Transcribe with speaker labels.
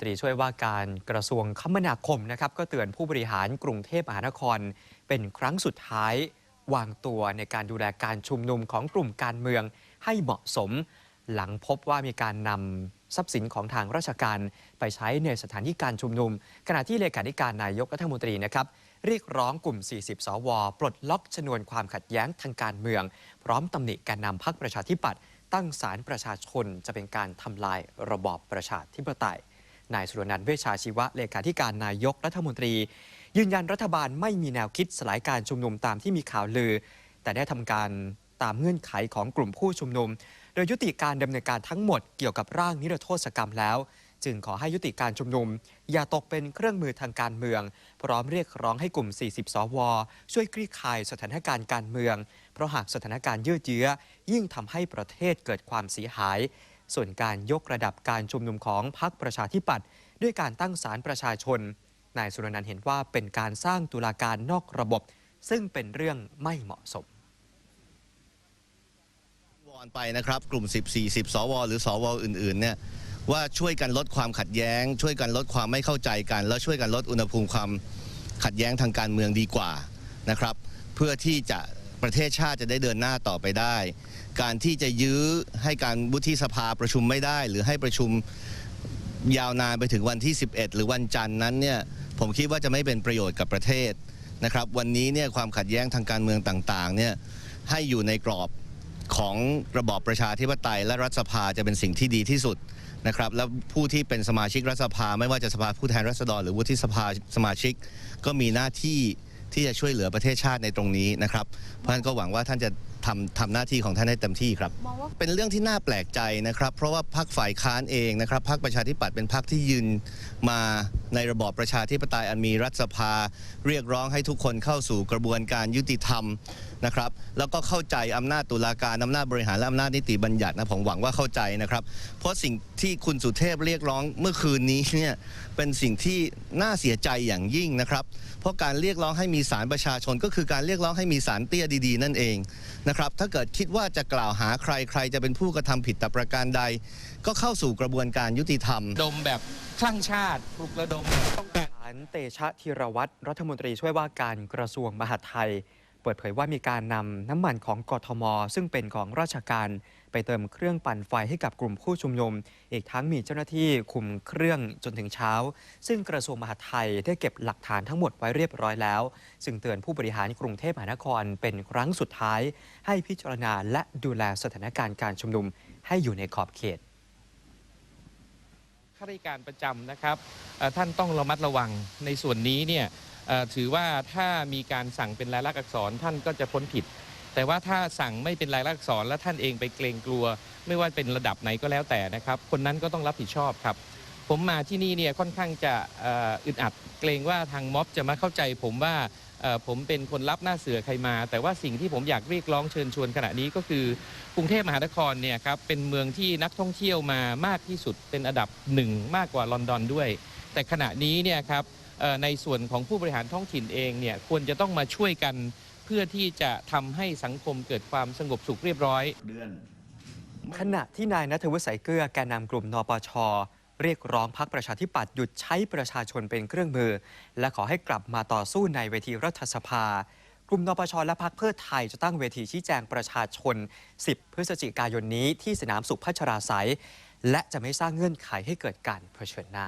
Speaker 1: ตรีช่วยว่าการกระทรวงคมนาคมนะครับก็เตือนผู้บริหารกรุงเทพมหานคร เป็นครั้งสุดท้ายวางตัวในการดูแลการชุมนุมของกลุ่มการเมืองให้เหมาะสม หลังพบว่ามีการนำทรัพย์สินของทางราชการไปใช้ในสถานที่การชุมนุม ขณะที่เลขาธิการนายกรัฐมนตรีนะครับเรียกร้องกลุ่ม 40 สว ปลดล็อกชนวนความขัดแย้งทางการเมือง พร้อมตำหนิการนำพักประชาธิปัตย์ตั้งศาลประชาชนจะเป็นการทำลายระบอบประชาธิปไตย นายสุรนันท์เวชาชีวะเลขาธิการนายกรัฐมนตรี ยืนยันรัฐบาลไม่มีแนวคิดสลายการชุมนุมตามที่มีข่าวลือ แต่ได้ทำการตามเงื่อนไขของกลุ่มผู้ชุมนุม โดยยุติการดำเนินการทั้งหมดเกี่ยวกับร่างนิรโทษกรรมแล้ว จึงขอให้ยุติการชุมนุม อย่าตกเป็นเครื่องมือทางการเมือง พร้อมเรียกร้องให้กลุ่ม 40 สว ช่วยคลี่คลายสถานการณ์การเมือง เพราะหากสถานการณ์ยืดเยื้อ ยิ่งทำให้ประเทศเกิดความเสียหาย ส่วนการยกระดับการชุมนุมของพรรคประชาธิปัตย์ด้วยการตั้งศาลประชาชน นายสุรนันท์เห็นว่าเป็นการสร้างตุลาการนอกระบบ ซึ่งเป็นเรื่องไม่เหมาะสม
Speaker 2: วอนไปนะครับกลุ่ม 10 40 สว หรือสวอื่นๆเนี่ยว่าช่วยกันลดความขัดแย้ง ช่วยกันลดความไม่เข้าใจกัน แล้วช่วยกันลดอุณหภูมิความขัดแย้งทางการเมืองดีกว่านะครับ เพื่อที่จะประเทศชาติจะได้เดินหน้าต่อไปได้ การที่จะยื้อให้การวุฒิสภาประชุมไม่ได้ หรือให้ประชุมยาวนานไปถึงวันที่ 11 หรือวันจันทร์นั้นเนี่ยผมคิดว่าจะไม่เป็นประโยชน์กับประเทศนะครับ วันนี้เนี่ยความขัดแย้งทางการเมืองต่างๆเนี่ยให้อยู่ในกรอบของระบอบประชาธิปไตย และรัฐสภาจะเป็นสิ่งที่ดีที่สุดนะครับแล้วผู้ที่เป็นสมาชิกรัฐสภา ไม่ว่าจะสภาผู้แทนราษฎรหรือวุฒิสภาสมาชิก ก็มีหน้าที่ที่จะช่วยเหลือประเทศชาติในตรงนี้นะครับ เพราะฉะนั้นก็หวังว่าท่านจะ ทำทำหน้าที่ของท่านให้เต็มที่ครับ
Speaker 3: มองว่า
Speaker 2: เป็นเรื่องที่น่าแปลกใจนะครับ เพราะว่าพรรคฝ่ายค้านเองนะครับพรรคประชาธิปัตย์เป็นพรรคที่ยืนมาในระบอบประชาธิปไตยอันมีรัฐสภา เรียกร้องให้ทุกคนเข้าสู่กระบวนการยุติธรรมนะครับ แล้วก็เข้าใจอำนาจตุลาการอำนาจบริหารและอำนาจนิติบัญญัตินะผมหวังว่าเข้าใจนะครับ เพราะสิ่งที่คุณสุเทพเรียกร้องเมื่อคืนนี้เนี่ยเป็นสิ่งที่น่าเสียใจอย่างยิ่งนะครับ เพราะการเรียกร้องให้มีศาลประชาชน ก็คือการเรียกร้องให้มีศาลเตี้ยดีๆ นั่นเองนะครับถ้าเกิดคิดว่าจะกล่าวหาใครใครจะเป็นผู้กระทำผิดแต่ประการใด ก็เข้าสู่กระบวนการยุติธรรม
Speaker 4: ดมแบบคลั่งชาติปลุกระดมต้องการ
Speaker 1: ฐานเตชะธีรวัตรรัฐมนตรีช่วยว่าการกระทรวงมหาดไทย เปิดเผยว่ามีการนำน้ำมันของกทม ซึ่งเป็นของราชการ ไปเติมเครื่องปั่นไฟให้กับกลุ่มผู้ชุมนุม อีกทั้งมีเจ้าหน้าที่คุมเครื่องจนถึงเช้า ซึ่งกระทรวงมหาดไทยได้เก็บหลักฐานทั้งหมดไว้เรียบร้อยแล้ว ซึ่งเตือนผู้บริหารกรุงเทพมหานครเป็นครั้งสุดท้าย ให้พิจารณาและดูแลสถานการณ์การชุมนุมให้อยู่ในขอบเขต
Speaker 4: ข้าราชการประจำนะครับท่านต้องระมัดระวังในส่วนนี้เนี่ย ถือว่าถ้ามีการสั่งเป็นลายลักษณ์อักษรท่านก็จะพ้นผิด แต่ว่าถ้าสั่งไม่เป็นลายลักษณ์อักษรและท่านเองไปเกรงกลัว ไม่ว่าเป็นระดับไหนก็แล้วแต่นะครับ คนนั้นก็ต้องรับผิดชอบครับ ผมมาที่นี่เนี่ยค่อนข้างจะอึดอัด เกรงว่าทางม็อบจะมาเข้าใจ ผมว่าผมเป็นคนรับหน้าเสือใครมา แต่ว่าสิ่งที่ผมอยากเรียกร้องเชิญชวนขณะนี้ก็คือกรุงเทพมหานครเนี่ยครับเป็นเมืองที่นักท่องเที่ยวมามากที่สุดเป็นอันดับหนึ่งมากกว่าลอนดอนด้วย แต่ขณะนี้เนี่ยครับ ในส่วนของผู้บริหารท้องถิ่นเองเนี่ยควรจะต้องมาช่วยกัน เพื่อที่จะทำให้สังคมเกิดความสงบสุขเรียบร้อย
Speaker 1: ขณะที่นายนัทวุฒิสายเกลือแกนนำกลุ่มนปชเรียกร้องพักประชาธิปัตย์หยุดใช้ประชาชนเป็นเครื่องมือ และขอให้กลับมาต่อสู้ในเวทีรัฐสภา กลุ่มนปชและพักเพื่อไทยจะตั้งเวทีชี้แจงประชาชน 10 พฤศจิกายนนี้ที่สนามสุพัชราไสยและจะไม่สร้างเงื่อนไขให้เกิดการเผชิญหน้า